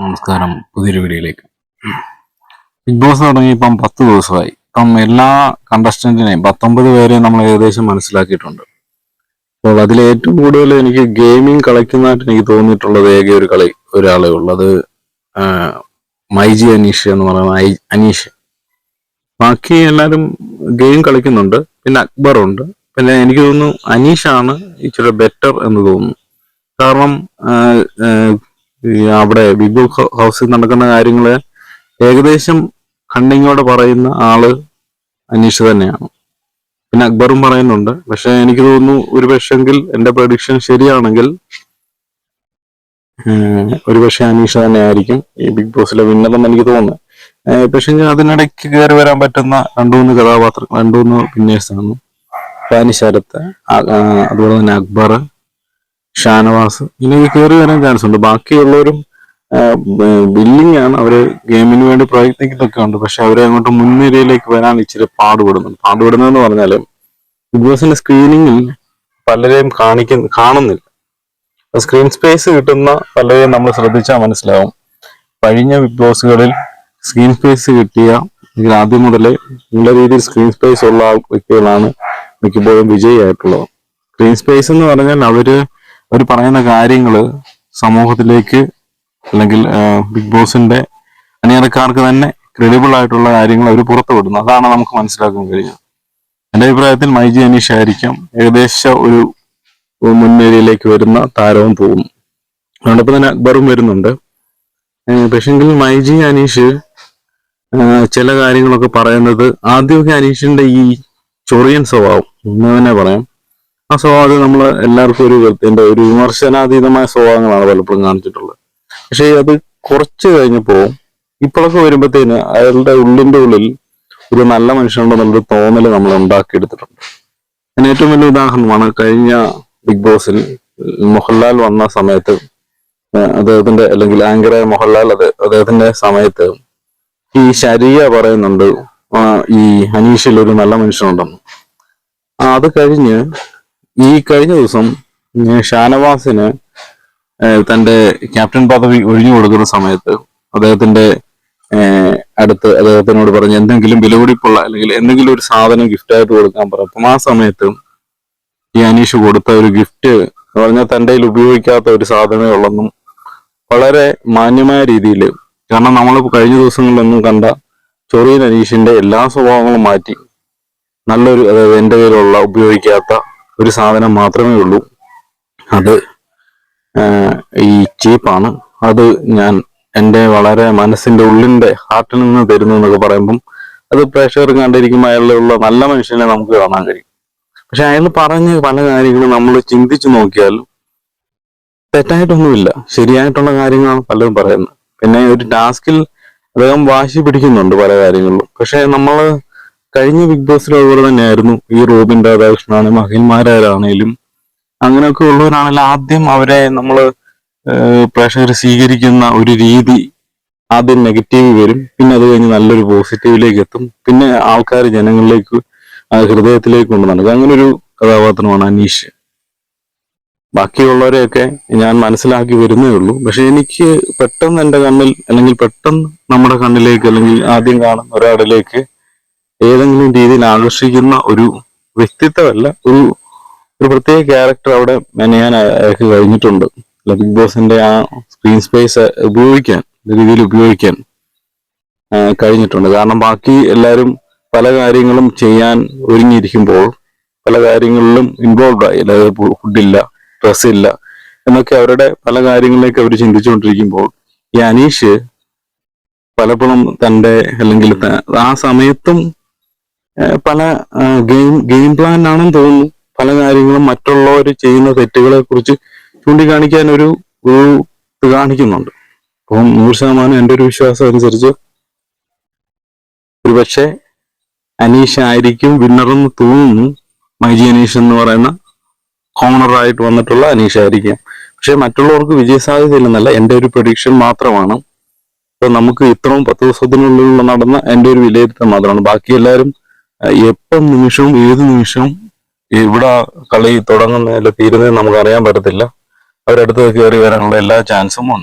നമസ്കാരം. പുതിയൊരു വീഡിയോയിലേക്ക്. ബിഗ് ബോസ് തുടങ്ങി ഇപ്പം പത്ത് ദിവസമായി. ഇപ്പം എല്ലാ കണ്ടസ്റ്റന്റിനെയും പത്തൊമ്പത് പേരെ നമ്മൾ ഏകദേശം മനസ്സിലാക്കിയിട്ടുണ്ട്. അപ്പോൾ അതിൽ ഏറ്റവും കൂടുതൽ എനിക്ക് ഗെയിമിംഗ് കളിക്കുന്നതായിട്ട് എനിക്ക് തോന്നിയിട്ടുള്ളത് ഏക ഒരു കളി ഒരാളേ ഉള്ളത് മൈജി അനീഷ് എന്ന് പറയുന്ന അനീഷ്. ബാക്കി എല്ലാവരും ഗെയിം കളിക്കുന്നുണ്ട്. പിന്നെ അക്ബർ ഉണ്ട്. പിന്നെ എനിക്ക് തോന്നുന്നു അനീഷാണ് ഇച്ചിരി ബെറ്റർ എന്ന് തോന്നുന്നു. കാരണം അവിടെ ബിഗ് ഹൗസിൽ നടക്കുന്ന കാര്യങ്ങൾ ഏകദേശം കണ്ണിങ്ങോടെ പറയുന്ന ആൾ അനീഷ് തന്നെയാണ്. പിന്നെ അക്ബറും പറയുന്നുണ്ട്. പക്ഷെ എനിക്ക് തോന്നുന്നു ഒരു പക്ഷെങ്കിൽ എന്റെ പ്രഡിക്ഷൻ ശരിയാണെങ്കിൽ ഒരു പക്ഷെ അനീഷ തന്നെ ആയിരിക്കും ഈ ബിഗ് ബോസിലെ വിന്നതെന്ന് എനിക്ക് തോന്നുന്നു പക്ഷെ അതിനിടയ്ക്ക് കയറി വരാൻ പറ്റുന്ന രണ്ടു മൂന്ന് കഥാപാത്രങ്ങൾ രണ്ടു മൂന്ന് പിന്നേഴ്സാണ് ഫാനി ശരത്ത് അതുപോലെ തന്നെ അക്ബർ ഷാനവാസ്. ഇങ്ങനെ കയറി വരാൻ ചാൻസ് ഉണ്ട്. ബാക്കിയുള്ളവരും ബില്ലിംഗ് ആണ് അവർ ഗെയിമിന് വേണ്ടി പ്രയത്നിക്കുന്നൊക്കെ ഉണ്ട്. പക്ഷെ അവരെ അങ്ങോട്ട് മുൻനിരയിലേക്ക് വരാൻ ഇച്ചിരി പാടുപെടുന്നുണ്ട്. പാടുപെടുന്നതെന്ന് പറഞ്ഞാൽ ബിഗ് ബോസിന്റെ സ്ക്രീനിങ്ങിൽ പലരെയും കാണിക്കുന്ന കാണുന്നില്ല. സ്ക്രീൻ സ്പേസ് കിട്ടുന്ന പലരെയും നമ്മൾ ശ്രദ്ധിച്ചാൽ മനസ്സിലാവും. കഴിഞ്ഞ ബിഗ് ബോസുകളിൽ സ്ക്രീൻ സ്പേസ് കിട്ടിയ അല്ലെങ്കിൽ ആദ്യം മുതലേ നല്ല രീതിയിൽ സ്ക്രീൻ സ്പേസ് ഉള്ള വ്യക്തികളാണ് മിക്കപ്പോഴും വിജയിയായിട്ടുള്ളത്. സ്ക്രീൻ സ്പേസ് എന്ന് പറഞ്ഞാൽ അവർ അവർ പറയുന്ന കാര്യങ്ങൾ സമൂഹത്തിലേക്ക് അല്ലെങ്കിൽ ബിഗ് ബോസിന്റെ അണിയറക്കാർക്ക് തന്നെ ക്രെഡിബിൾ ആയിട്ടുള്ള കാര്യങ്ങൾ അവർ പുറത്തുവിടുന്നു. അതാണ് നമുക്ക് മനസ്സിലാക്കാൻ കഴിയുന്നത് എന്റെ അഭിപ്രായത്തിൽ മൈജി അനീഷ് ആയിരിക്കാം ഏകദേശം ഒരു മുൻനിരയിലേക്ക് വരുന്ന താരവും പോകും അതോടൊപ്പം തന്നെ അക്ബറും വരുന്നുണ്ട്. പക്ഷെങ്കിൽ മൈജി അനീഷ് ചില കാര്യങ്ങളൊക്കെ പറയുന്നത് ആദ്യമൊക്കെ അനീഷിന്റെ ഈ ചൊറിയൻ സ്വഭാവം എന്ന് തന്നെ പറയാം. ആ സ്വഭാവം നമ്മൾ എല്ലാവർക്കും ഒരു എന്താ ഒരു വിമർശനാതീതമായ സ്വഭാവങ്ങളാണ് പലപ്പോഴും കാണിച്ചിട്ടുള്ളത്. പക്ഷേ അത് കുറച്ച് കഴിഞ്ഞപ്പോ ഇപ്പോഴൊക്കെ വരുമ്പോഴത്തേന് അയാളുടെ ഉള്ളിന്റെ ഉള്ളിൽ ഒരു നല്ല മനുഷ്യനുണ്ടെന്നുള്ളൊരു തോന്നൽ നമ്മൾ ഉണ്ടാക്കിയെടുത്തിട്ടുണ്ട്. അതിന് ഏറ്റവും വലിയ ഉദാഹരണമാണ് കഴിഞ്ഞ ബിഗ് ബോസിൽ മോഹൻലാൽ വന്ന സമയത്ത് അദ്ദേഹത്തിന്റെ അല്ലെങ്കിൽ ആങ്കറായ മോഹൻലാൽ അത് അദ്ദേഹത്തിന്റെ സമയത്ത് ഈ ശരിയ പറയുന്നുണ്ട് ഈ അനീഷിൽ ഒരു നല്ല മനുഷ്യനുണ്ടെന്ന്. അത് കഴിഞ്ഞ് ഈ കഴിഞ്ഞ ദിവസം ഷാനവാസിന് തന്റെ ക്യാപ്റ്റൻ പദവി ഒഴിഞ്ഞു കൊടുക്കുന്ന സമയത്ത് അദ്ദേഹത്തിന്റെ അടുത്ത് അദ്ദേഹത്തിനോട് പറഞ്ഞ് എന്തെങ്കിലും വിലപിടിപ്പുള്ള അല്ലെങ്കിൽ എന്തെങ്കിലും ഒരു സാധനം ഗിഫ്റ്റ് ആയിട്ട് കൊടുക്കാൻ പറ. അപ്പം ആ സമയത്ത് ഈ അനീഷ് കൊടുത്ത ഒരു ഗിഫ്റ്റ് എന്ന് പറഞ്ഞാൽ തന്റെ കയ്യിൽ ഉപയോഗിക്കാത്ത ഒരു സാധനമേ ഉള്ളെന്നും വളരെ മാന്യമായ രീതിയിൽ കാരണം നമ്മൾ കഴിഞ്ഞ ദിവസങ്ങളിലൊന്നും കണ്ട ചൊറിയൻ അനീഷിന്റെ എല്ലാ സ്വഭാവങ്ങളും മാറ്റി നല്ലൊരു അതായത് എന്റെ കയ്യിലുള്ള ഉപയോഗിക്കാത്ത ഒരു സാധനം മാത്രമേ ഉള്ളൂ. അത് ഈ ചീപ്പാണ്. അത് ഞാൻ എന്റെ വളരെ മനസ്സിന്റെ ഉള്ളിന്റെ ഹാർട്ടിൽ നിന്ന് തരുന്നു എന്നൊക്കെ പറയുമ്പം അത് പ്രേക്ഷകർ കണ്ടിരിക്കുമ്പോൾ അയാളിലുള്ള നല്ല മനുഷ്യനെ നമുക്ക് കാണാൻ കഴിയും. പക്ഷെ അയാൾ പറഞ്ഞ പല കാര്യങ്ങളും നമ്മൾ ചിന്തിച്ചു നോക്കിയാലും തെറ്റായിട്ടൊന്നുമില്ല. ശരിയായിട്ടുള്ള കാര്യങ്ങളാണ് പലരും പറയുന്നത്. പിന്നെ ഒരു ടാസ്കിൽ അദ്ദേഹം വാശി പിടിക്കുന്നുണ്ട് പല കാര്യങ്ങളിലും. പക്ഷെ നമ്മൾ കഴിഞ്ഞ ബിഗ് ബോസിൽ അതുപോലെ തന്നെയായിരുന്നു. ഈ റോബിൻ രാധാകൃഷ്ണനാണ് മഹിന്മാരാണേലും അങ്ങനെയൊക്കെ ഉള്ളവരാണെങ്കിൽ ആദ്യം അവരെ നമ്മൾ പ്രേക്ഷകർ സ്വീകരിക്കുന്ന ഒരു രീതി ആദ്യം നെഗറ്റീവ് വരും. പിന്നെ അത് കഴിഞ്ഞ് നല്ലൊരു പോസിറ്റീവിലേക്ക് എത്തും പിന്നെ ആൾക്കാർ ജനങ്ങളിലേക്ക് ഹൃദയത്തിലേക്ക് കൊണ്ടു നടക്കും അങ്ങനെ ഒരു കഥാപാത്രമാണ് അനീഷ്. ബാക്കിയുള്ളവരെയൊക്കെ ഞാൻ മനസ്സിലാക്കി വരുന്നേ ഉള്ളൂ. പക്ഷെ എനിക്ക് പെട്ടെന്ന് എന്റെ കണ്ണിൽ അല്ലെങ്കിൽ പെട്ടെന്ന് നമ്മുടെ കണ്ണിലേക്ക് അല്ലെങ്കിൽ ആദ്യം കാണുന്ന ഒരാളിലേക്ക് ഏതെങ്കിലും രീതിയിൽ ആകർഷിക്കുന്ന ഒരു വ്യക്തിത്വമല്ല ഒരു ഒരു പ്രത്യേക ക്യാരക്ടർ അവിടെ മെനയാൻ അയാൾക്ക് കഴിഞ്ഞിട്ടുണ്ട്. ബിഗ് ബോസിന്റെ ആ സ്ക്രീൻ സ്പേസ് ഉപയോഗിക്കാൻ രീതിയിൽ ഉപയോഗിക്കാൻ കഴിഞ്ഞിട്ടുണ്ട്. കാരണം ബാക്കി എല്ലാവരും പല കാര്യങ്ങളും ചെയ്യാൻ ഒരുങ്ങിയിരിക്കുമ്പോൾ പല കാര്യങ്ങളിലും ഇൻവോൾവ് ആയി. അതായത് ഫുഡില്ല ഇല്ല എന്നൊക്കെ അവരുടെ പല കാര്യങ്ങളിലേക്ക് അവർ ചിന്തിച്ചുകൊണ്ടിരിക്കുമ്പോൾ ഈ അനീഷ് പലപ്പോഴും തന്റെ അല്ലെങ്കിൽ ആ സമയത്തും പല ഗെയിം ഗെയിം പ്ലാൻ ആണെന്ന് തോന്നുന്നു. പല കാര്യങ്ങളും മറ്റുള്ളവർ ചെയ്യുന്ന തെറ്റുകളെ കുറിച്ച് ചൂണ്ടിക്കാണിക്കാൻ ഒരു ഇത് കാണിക്കുന്നുണ്ട്. അപ്പം നൂറ് ശതമാനം എന്റെ ഒരു വിശ്വാസം അനുസരിച്ച് ഒരുപക്ഷെ അനീഷ് ആയിരിക്കും വിന്നർ എന്ന് തോന്നുന്നു. മൈജി അനീഷ് എന്ന് പറയുന്ന കോണറായിട്ട് വന്നിട്ടുള്ള അനീഷ് ആയിരിക്കും. പക്ഷെ മറ്റുള്ളവർക്ക് വിജയസാധ്യത ഇല്ലെന്നല്ല എന്റെ ഒരു പ്രൊഡിക്ഷൻ മാത്രമാണ്. ഇപ്പൊ നമുക്ക് ഇത്രയും പത്ത് ദിവസത്തിനുള്ളിൽ നടന്ന എന്റെ ഒരു വിലയിരുത്തൽ മാത്രമാണ്. ബാക്കി എല്ലാവരും എപ്പം നിമിഷവും ഏത് നിമിഷവും ഇവിടെ കളി തുടങ്ങുന്നതിൽ തീരുന്നതെന്ന് നമുക്ക് അറിയാൻ പറ്റത്തില്ല. അവരടുത്ത് കയറി വരാനുള്ള എല്ലാ ചാൻസും ഉണ്ട്.